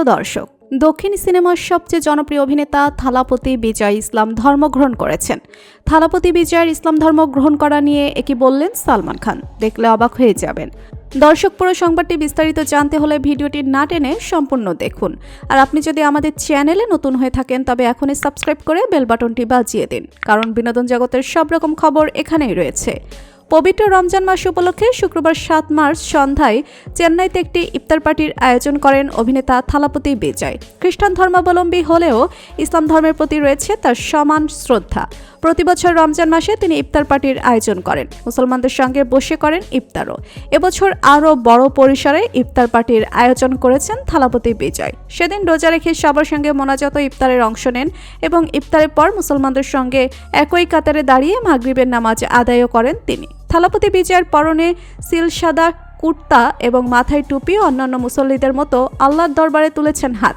প্রিয় দর্শক, দক্ষিণ সিনেমার সবচেয়ে জনপ্রিয় অভিনেতা থালাপতি বিজয় ইসলাম ধর্ম গ্রহণ করেছেন। থালাপতি বিজয়ের ইসলাম ধর্ম গ্রহণ করা নিয়ে একই বললেন সালমান খান। দেখলে অবাক হয়ে যাবেন। দর্শক, পুরো সংবাদটি বিস্তারিত জানতে হলে ভিডিওটি না টেনে সম্পূর্ণ দেখুন। আর আপনি যদি আমাদের চ্যানেলে নতুন হয়ে থাকেন, তবে এখনই সাবস্ক্রাইব করে বেল বাটনটি বাজিয়ে দিন, কারণ বিনোদন জগতের সব রকম খবর এখানেই রয়েছে। পবিত্র রমজান মাস উপলক্ষে শুক্রবার সাত মার্চ সন্ধ্যায় চেন্নাইতে একটি ইফতার পার্টির আয়োজন করেন অভিনেতা থালাপতি বিজয়। খ্রিস্টান ধর্মাবলম্বী হলেও ইসলাম ধর্মের প্রতি রয়েছে তার সমান শ্রদ্ধা। প্রতি বছর রমজান মাসে তিনি ইফতার পার্টির আয়োজন করেন। মুসলমানদের সঙ্গে বসে করেন ইফতারও। এবছর আরও বড় পরিসরে ইফতার পার্টির আয়োজন করেছেন থালাপতি বিজয়। সেদিন রোজা রেখে সবার সঙ্গে মোনাজাত ইফতারের অংশ নেন এবং ইফতারের পর মুসলমানদের সঙ্গে একই কাতারে দাঁড়িয়ে মাগরিবের নামাজ আদায়ও করেন তিনি। থালাপতি বিজয়ের পরনে সিল সাদা কুর্তা এবং মাথায় টুপি অন্যান্য মুসল্লিদের মতো আল্লাহর দরবারে তুলেছেন হাত।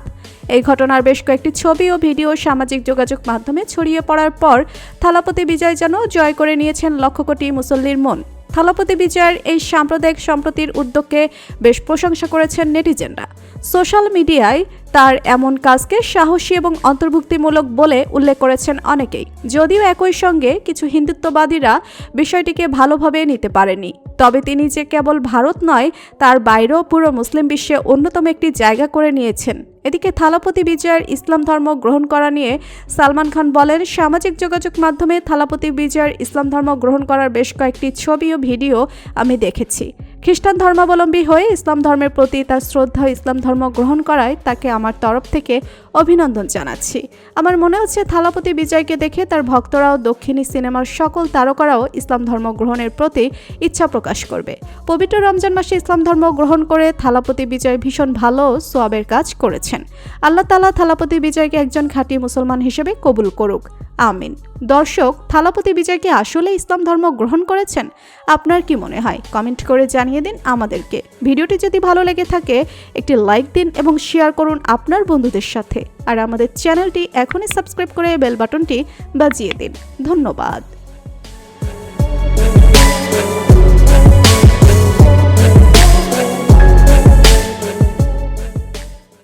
এই ঘটনার বেশ কয়েকটি ছবি ও ভিডিও সামাজিক যোগাযোগ মাধ্যমে ছড়িয়ে পড়ার পর থালাপতি বিজয় যেন জয় করে নিয়েছেন লক্ষ কোটি মুসল্লির মন। থালাপতি বিজয়ের এই সাম্প্রদায়িক সম্প্রতির উদ্যোগকে বেশ প্রশংসা করেছেন নেটিজেনরা। সোশ্যাল মিডিয়ায় তার এমন কাজকে সাহসী এবং অন্তর্ভুক্তিমূলক বলে উল্লেখ করেছেন অনেকেই। যদিও একই সঙ্গে কিছু হিন্দুত্ববাদীরা বিষয়টিকে ভালোভাবে নিতে পারেনি। তবে তিনি যে কেবল ভারত নয়, তার বাইরেও পুরো মুসলিম বিশ্বে অন্যতম একটি জায়গা করে নিয়েছেন। এদিকে থালাপতি বিজয়ের ইসলাম ধর্ম গ্রহণ করা নিয়ে সালমান খান বলেন, সামাজিক যোগাযোগ মাধ্যমে থালাপতি বিজয়ের ইসলাম ধর্ম গ্রহণ করার বেশ কয়েকটি ছবি ও ভিডিও আমি দেখেছি। খ্রিস্টান ধর্মাবলম্বী হয়ে ইসলাম ধর্মের প্রতি তার শ্রদ্ধা ইসলাম ধর্ম গ্রহণ করায় তাকে আমার তরফ থেকে অভিনন্দন জানাচ্ছি। আমার মনে হচ্ছে থালাপতি বিজয়কে দেখে তার ভক্তরাও দক্ষিণী সিনেমার সকল তারকারাও ইসলাম ধর্ম গ্রহণের প্রতি ইচ্ছা প্রকাশ করবে। পবিত্র রমজান মাসে ইসলাম ধর্ম গ্রহণ করে থালাপতি বিজয় ভীষণ ভালো সোয়াবের কাজ করেছেন। আল্লাহ তালা থালাপতি বিজয়কে একজন খাঁটি মুসলমান হিসেবে কবুল করুক। আমিন। দর্শক, থালাপতি বিজয় কি আসলে ইসলাম ধর্ম গ্রহণ করেছেন? আপনার কি মনে হয়? কমেন্ট করে জানিয়ে দিন আমাদেরকে। ভিডিওটি যদি ভালো লেগে থাকে, একটি লাইক দিন এবং শেয়ার করুন আপনার বন্ধুদের সাথে। আর আমাদের চ্যানেলটি এখনই সাবস্ক্রাইব করে বেল বাটনটি বাজিয়ে দিন। ধন্যবাদ।